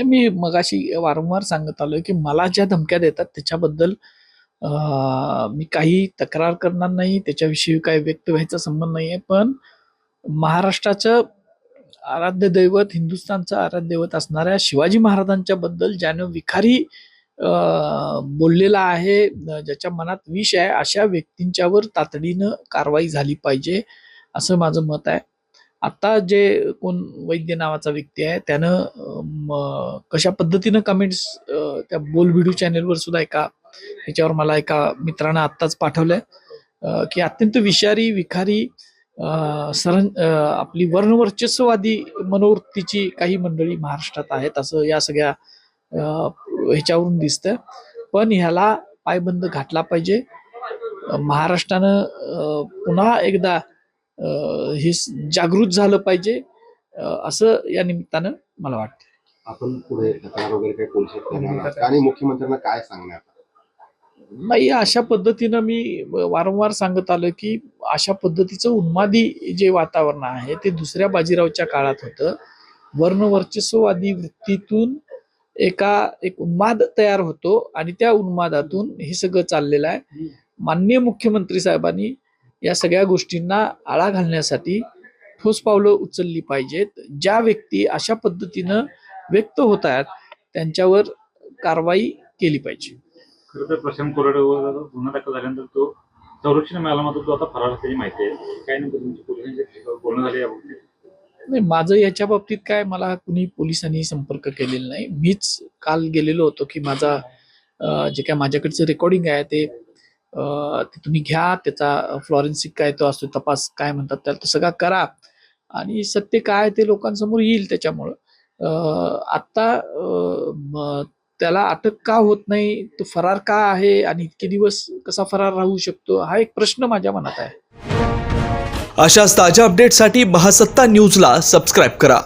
आणि मी मगाशी वारंवार सांगत आलोय की मला ज्या धमक्या देतात त्याच्याबद्दल मी काही तक्रार करणार नाही त्याच्याविषयी काही व्यक्त व्हायचा संबंध नाही आहे पण महाराष्ट्राचं आराध्य दैवत हिंदुस्थानचं आराध्य दैवत असणाऱ्या शिवाजी महाराजांच्या बद्दल ज्यानं विखारी बोललेला आहे ज्याच्या मनात विष आहे अशा व्यक्तींच्यावर तातडीनं कारवाई झाली पाहिजे असं माझं मत आहे. आता जे कोण वैद्य नावाचा व्यक्ती आहे त्यानं कशा पद्धतीनं कमेंट्स त्या बोल व्हिडिओ चॅनेलवर सुद्धा एका ह्याच्यावर मला एका मित्रानं आत्ताच पाठवलंय की अत्यंत विषारी विखारी सरं सरण आपली वर्णवर्चस्ववादी मनोवृत्तीची काही मंडळी महाराष्ट्रात आहेत असं या सगळ्या ह्याच्यावरून दिसतं पण ह्याला पायबंद घातला पाहिजे. महाराष्ट्रानं पुन्हा एकदा हे जागृत झालं पाहिजे. असं या निमित्तानं मला वाटतं. आपण पुढे तक्रार वगैरे काही? आणि मुख्यमंत्र्यांना काय सांगणार नाही अशा पद्धतीनं मी वारंवार सांगत आलो की अशा पद्धतीचं उन्मादी जे वातावरण आहे ते दुसऱ्या बाजीरावच्या काळात होतं. वर्णवर्चस्ववादी वृत्तीतून एका एक उन्माद तयार होतो आणि त्या उन्मादातून हे सगळं चाललेलं आहे. माननीय मुख्यमंत्री साहेबांनी या सगळ्या गोष्टींना आळा घालण्यासाठी ठोस पावलं उचलली पाहिजेत. ज्या व्यक्ती अशा पद्धतीनं व्यक्त होत आहेत त्यांच्यावर कारवाई केली पाहिजे. खरं तर प्रशांत कोरडेवर गुन्हा दाखल झाल्यानंतर तो संरक्षण मिळाला मात्र तो आता फरार असल्याची माहिती आहे. काय नेमकं तुमची पोलिसांचे बोलणं झाले याबाबतीत? नाही माझं याच्या बाबतीत काय मला कुणी पोलिसांनी संपर्क केलेला नाही. मीच काल गेलेलो होतो की माझा जे काय माझ्याकडचं रेकॉर्डिंग आहे ते ते तुम्ही घ्या त्याचा फ्लॉरेन्सिक काय तो असतो तपास काय म्हणतात त्याला तो सगळा करा. आणि सत्य काय आहे ते लोकांसमोर येईल त्याच्यामुळं. आत्ता त्याला अटक का होत नाही तो फरार का आहे आणि इतके दिवस कसा फरार राहू शकतो हा एक प्रश्न माझ्या मनात आहे. अशाच ताज्या अपडेटसाठी महासत्ता न्यूजला सबस्क्राईब करा.